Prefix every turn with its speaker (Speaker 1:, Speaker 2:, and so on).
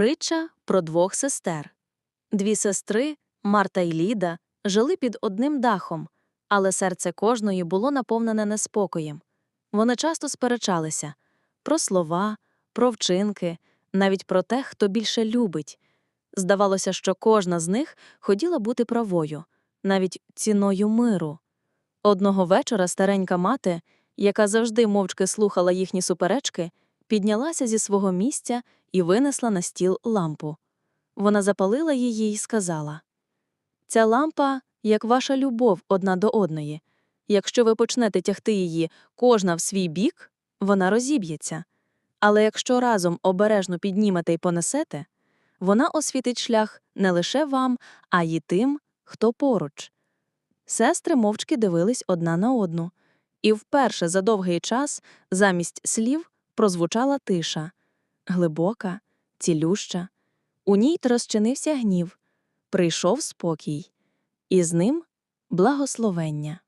Speaker 1: Притча про двох сестер. Дві сестри, Марта і Ліда, жили під одним дахом, але серце кожної було наповнене неспокоєм. Вони часто сперечалися про слова, про вчинки, навіть про те, хто більше любить. Здавалося, що кожна з них хотіла бути правою, навіть ціною миру. Одного вечора старенька мати, яка завжди мовчки слухала їхні суперечки, піднялася зі свого місця і винесла на стіл лампу. Вона запалила її і сказала: Ця лампа, як ваша любов одна до одної. Якщо ви почнете тягти її кожна в свій бік, вона розіб'ється. Але якщо разом обережно піднімете й понесете, вона освітить шлях не лише вам, а й тим, хто поруч. Сестри мовчки дивились одна на одну, і вперше за довгий час замість слів прозвучала тиша глибока, цілюща. У ній розчинився гнів, прийшов спокій, і з ним благословення.